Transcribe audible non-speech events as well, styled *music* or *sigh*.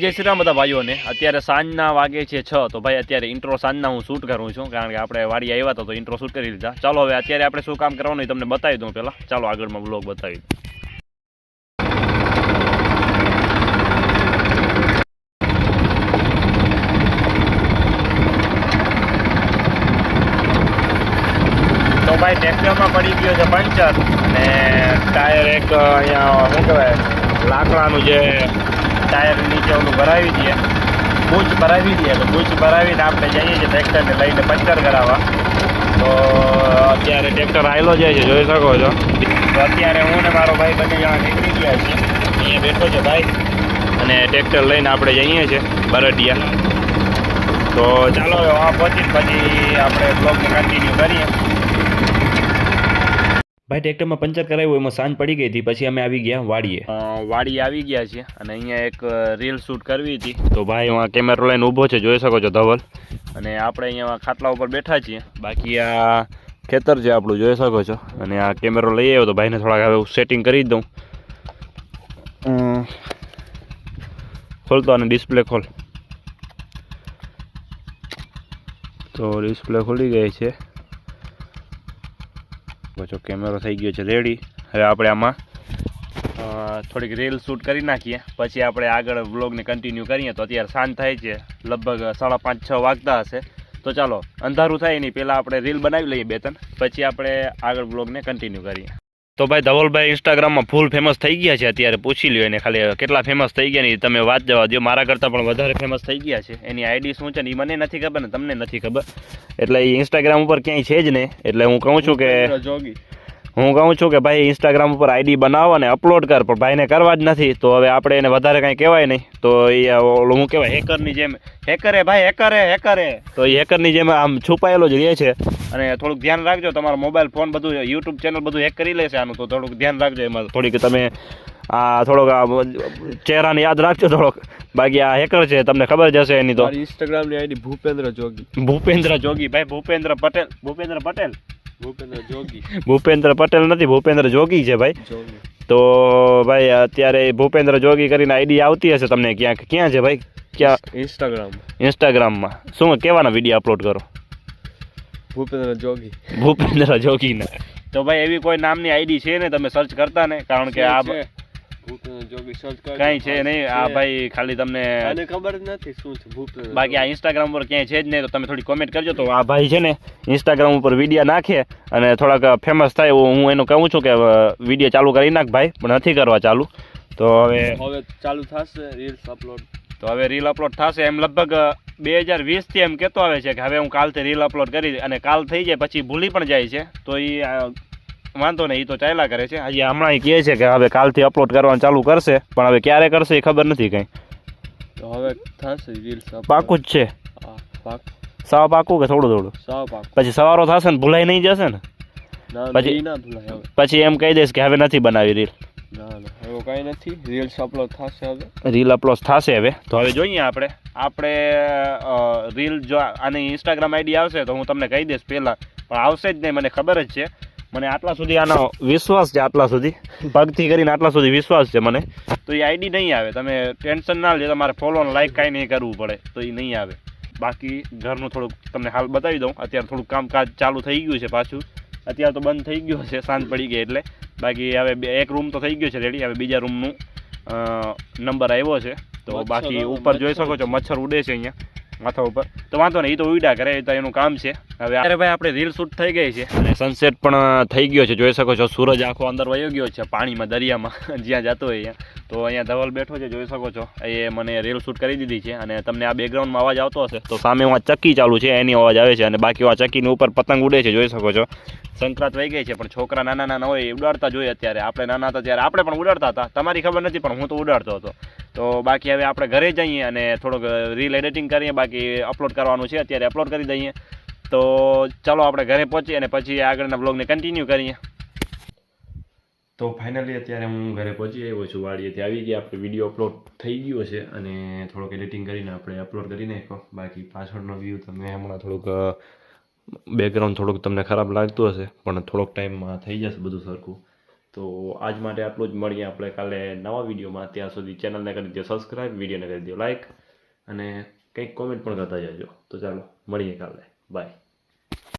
જય શ્રી રામ બધા ભાઈઓને. અત્યારે સાંજના વાગે છે છ, તો ભાઈ અત્યારે ઇન્ટ્રો સાંજના હું શૂટ કરું છું, કારણ કે આપણે વાડી આવ્યા હતા તો ઇન્ટ્રો શૂટ કરી લીધા. ચાલો હવે અત્યારે આપણે શું કામ કરવાનું તમને બતાવી દઉં પહેલાં. ચાલો આગળમાં બ્લોગ બતાવી દઉં. તો ભાઈ ટ્રેક્ટરમાં પડી ગયો છે પંચર અને ટાયર એક અહીંયા, શું કહેવાય, લાકડાનું જે ટાયર નીચે ઓલું ભરાવી દઈએ. બૂચ ભરાવી દઈએ. તો બૂચ ભરાવીને આપણે જઈએ છીએ ટ્રેક્ટરને લઈને પંચર કરાવવા. તો અત્યારે ટ્રેક્ટર આવેલો જાય છે, જોઈ શકો છો. તો અત્યારે હું ને મારો ભાઈ બંને જણા નીકળી ગયા છીએ. અહીંયા બેઠો છે ભાઈ. અને ટ્રેક્ટર લઈને આપણે જઈએ છીએ બરડિયા. તો ચાલો આ પહોંચીને પછી આપણે બ્લોગને કન્ટિન્યુ કરીએ. ભાઈ ટ્રેક્ટરમાં પંચર કરાવ્યું એમાં સાંજ પડી ગઈ હતી પછી અમે આવી ગયા વાડીએ. વાડી આવી ગયા છીએ અને અહીંયા એક રીલ શૂટ કરવી હતી. તો ભાઈ હું કેમેરો લઈને ઊભો છે જોઈ શકો છો ધવલ. અને આપણે અહીંયા ખાટલા ઉપર બેઠા છીએ. બાકી આ ખેતર છે આપણું જોઈ શકો છો. અને આ કેમેરો લઈ આવ્યો તો ભાઈને થોડાક હવે સેટિંગ કરી દઉં. ખોલતો અને ડિસ્પ્લે ખોલ. તો ડિસ્પ્લે ખુલી ગઈ છે. જો કેમેરો થઈ ગયો છે રેડી હવે આપણે આમાં થોડીક રીલ શૂટ કરી નાખીએ. પછી આપણે આગળ વ્લોગને કન્ટિન્યુ કરીએ. તો અત્યારે સાંજ થાય છે, લગભગ સાડા પાંચ છ વાગતા હશે. તો ચાલો, અંધારું થાય નહીં પહેલાં આપણે રીલ બનાવી લઈએ બે ત્રણ. પછી આપણે આગળ વ્લોગને કન્ટિન્યુ કરીએ. તો ભાઈ ધવલભાઈ ઇન્સ્ટાગ્રામમાં ફૂલ ફેમસ થઈ ગયા છે અત્યારે, પૂછી લ્યો એને ખાલી, કેટલા ફેમસ થઈ ગયા ને તમે વાત જવા દો મારા કરતાં પણ વધારે ફેમસ થઈ ગયા છે. એની આઈડી શું છે ને એ મને નથી ખબર ને તમને નથી ખબર. એટલે એ ઇન્સ્ટાગ્રામ ઉપર ક્યાંય છે જ નહીં. એટલે હું કહું છું કે જોગી. હું કહું છું કે ભાઈ ઇન્સ્ટાગ્રામ ઉપર આઈડી બનાવો અને અપલોડ કર પણ ભાઈને કરવા જ નથી. તો હવે આપણે એને વધારે કાંઈ કહેવાય નહીં. તો એ ઓલું હું કહેવાય હેકરની જેમ. હેકરે ભાઈ હેકરે હેકરે. તો એ હેકરની જેમ આમ છુપાયેલો જ રહે છે. અને થોડુંક ધ્યાન રાખજો તમારો મોબાઈલ ફોન બધું યુટ્યુબ ચેનલ બધું હેક કરી લેશે આનું તો થોડુંક ધ્યાન રાખજો એમાં. થોડીક તમે આ થોડોક આ ચહેરાને યાદ રાખજો થોડોક. બાકી આ હેકર છે તમને ખબર જ હશે એની તો. ઇન્સ્ટાગ્રામની આઈડી ભૂપેન્દ્ર જોગી. ભૂપેન્દ્ર જોગી. ભાઈ ભૂપેન્દ્ર પટેલ ભૂપેન્દ્ર પટેલ. ભૂપેન્દ્ર જોગી. ભૂપેન્દ્ર પટેલ નથી ભૂપેન્દ્ર જોગી છે ભાઈ. તો ભાઈ અત્યારે ભૂપેન્દ્ર જોગી કરીને આઈડી આવતી હશે તમને ક્યાંક. ક્યાં છે ભાઈ? ક્યાં? ઇન્સ્ટાગ્રામ ઇન્સ્ટાગ્રામમાં શું કેવાના વીડિયો અપલોડ કરો? ભૂપેન્દ્ર જોગી. ભૂપેન્દ્ર જોગીના. તો ભાઈ એવી કોઈ નામની આઈડી છે ને તમે સર્ચ કરતા ને? કારણ કે આ કાંઈ છે નહીં આ ભાઈ ખાલી તમને ખબર નથી શું છે બાકી આ ઇન્સ્ટાગ્રામ ઉપર ક્યાંય છે જ નહીં તો તમે થોડી કોમેન્ટ કરજો. તો આ ભાઈ છે ને ઇન્સ્ટાગ્રામ ઉપર વીડિયો નાખે અને થોડાક ફેમસ થાય એવું હું એનું કહું છું કે વીડિયો ચાલુ કરી નાખ ભાઈ પણ નથી કરવા ચાલુ. તો હવે હવે ચાલુ થશે રીલ્સ અપલોડ તો હવે રીલ અપલોડ થશે એમ લગભગ બે હજાર વીસથી એમ કહેતો આવે છે કે હવે હું કાલથી રીલ અપલોડ કરી અને કાલ થઈ જાય પછી ભૂલી પણ જાય છે. તો એ વાંધો નહીં એ તો ચાલ્યા કરે છે. આજે હમણાં એ કહે છે કે હવે કાલથી અપલોડ કરવાનું ચાલુ કરશે પણ હવે ક્યારે કરશે એ ખબર નથી કંઈ. તો હવે થશે રીલ્સ પાકું જ છે. હા પાક. સાવ પાકું કે થોડું થોડું? સાવ પાક. પછી સવારો થશે ને ભૂલાઈ નહીં જશે ને? પછી- પછી એમ કહી દઈશ કે હવે નથી બનાવી રીલ એવો કાંઈ નથી. રીલ્સ અપલોડ થશે હવે. રીલ અપલોડ થશે હવે. તો હવે જોઈએ આપણે. આપણે રીલ જો આની ઇન્સ્ટાગ્રામ આઈડી આવશે તો હું તમને કહી દઈશ પહેલાં. પણ આવશે જ નહીં મને ખબર જ છે. મને આટલા સુધી આનો વિશ્વાસ છે આટલા સુધી. પગથી કરીને આટલા સુધી વિશ્વાસ છે મને. તો એ આઈડી નહીં આવે. તમે ટેન્શન ના લે તમારે ફોલો લાઈક કાંઈ નહીં કરવું પડે. તો એ નહીં આવે. બાકી ઘરનું થોડુંક તમને હાલ બતાવી દઉં. અત્યારે થોડુંક કામકાજ ચાલુ થઈ ગયું છે પાછું. અત્યારે તો બંધ થઈ ગયું છે સાંજ પડી ગઈ એટલે. બાકી હવે બે- એક રૂમ તો થઈ ગયો છે રેડી હવે બીજા રૂમનું નંબર આવ્યો છે. તો બાકી ઉપર જોઈ શકો છો. મચ્છર ઉડે છે અહીંયા માથા ઉપર. તો વાંધો નહીં એ તો ઉડ્યા કરે એ તો એનું કામ છે. હવે અરે ભાઈ આપણે રીલ શૂટ થઈ ગઈ છે. અને સનસેટ પણ થઈ ગયો છે. જોઈ શકો છો સૂરજ આખો અંદર વયો ગયો છે પાણીમાં દરિયામાં *laughs* જ્યાં જતો હોય તો અહીંયા ધવલ બેઠો છે જોઈ શકો છો. એ મને રીલ શૂટ કરી દીધી છે અને તમને આ બેકગ્રાઉન્ડમાં અવાજ આવતો હશે તો સામે આ ચક્કી ચાલુ છે એની અવાજ આવે છે અને બાકી આ ચક્કીની ઉપર પતંગ ઉડે છે જોઈ શકો છો. સંક્રાંત વહી ગઈ છે પણ છોકરા નાના નાના હોય એ ઉડાડતા જોઈએ અત્યારે. આપણે નાના હતા ત્યારે આપણે પણ ઉડાડતા હતા. તમારી ખબર નથી પણ હું તો ઉડાડતો હતો. તો બાકી હવે આપણે ઘરે જઈએ અને થોડોક રીલ એડિટિંગ કરીએ બાકી અપલોડ કરવાનું છે અત્યારે અપલોડ કરી દઈએ. તો ચાલો આપણે ઘરે પહોંચીએ અને પછી આગળના બ્લોગને કન્ટિન્યુ કરીએ. તો ફાઇનલી અત્યારે હું ઘરે પહોંચી આવ્યો છું. વાડીએથી આવી ગયા. આપણે વીડિયો અપલોડ થઈ ગયો છે અને થોડોક એડિટિંગ કરીને આપણે અપલોડ કરી નાખ્યો. બાકી પાછળનો વ્યૂ તમે હમણાં થોડુંક બેકગ્રાઉન્ડ થોડુંક તમને ખરાબ લાગતું હશે, પણ થોડોક ટાઈમમાં થઈ જશે બધું સરખું. તો આજ માટે આટલું જ મળીએ આપણે કાલે નવા વિડીયોમાં ત્યાં સુધી ચેનલને કરી દો સબસ્ક્રાઈબ વિડીયોને કરી દો લાઈક અને કંઈક કોમેન્ટ પણ કરતા જજો. તો ચાલો, મળીએ કાલે. Bye.